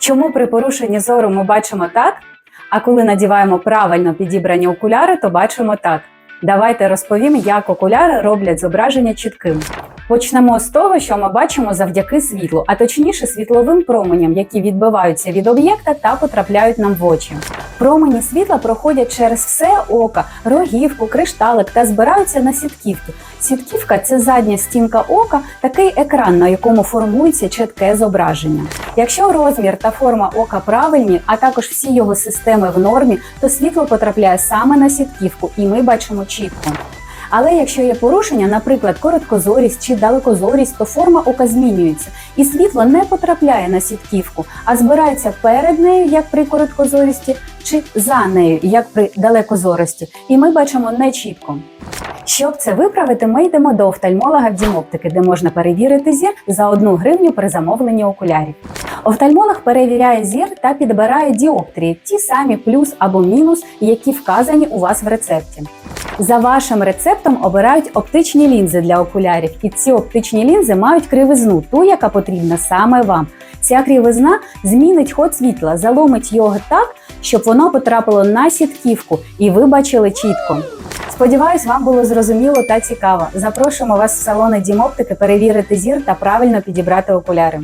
Чому при порушенні зору ми бачимо так, а коли надіваємо правильно підібрані окуляри, то бачимо так. Давайте розповім, як окуляри роблять зображення чітким. Почнемо з того, що ми бачимо завдяки світлу, а точніше світловим променям, які відбиваються від об'єкта та потрапляють нам в очі. Промені світла проходять через все око, рогівку, кришталик та збираються на сітківки. Сітківка це задня стінка ока, такий екран, на якому формується чітке зображення. Якщо розмір та форма ока правильні, а також всі його системи в нормі, то світло потрапляє саме на сітківку, і ми бачимо чітко. Але якщо є порушення, наприклад, короткозорість чи далекозорість, то форма ока змінюється, і світло не потрапляє на сітківку, а збирається перед нею, як при короткозорісті, чи за нею, як при далекозорості. І ми бачимо не чітко. Щоб це виправити, ми йдемо до офтальмолога в Дімоптики, де можна перевірити зір за одну гривню при замовленні окулярів. Офтальмолог перевіряє зір та підбирає діоптрії, ті самі плюс або мінус, які вказані у вас в рецепті. За вашим рецептом обирають оптичні лінзи для окулярів, і ці оптичні лінзи мають кривизну, ту, яка потрібна саме вам. Ця кривизна змінить ход світла, заломить його так, щоб воно потрапило на сітківку, і ви бачили чітко. Сподіваюсь, вам було зрозуміло та цікаво. Запрошуємо вас в салони Дімоптики перевірити зір та правильно підібрати окуляри.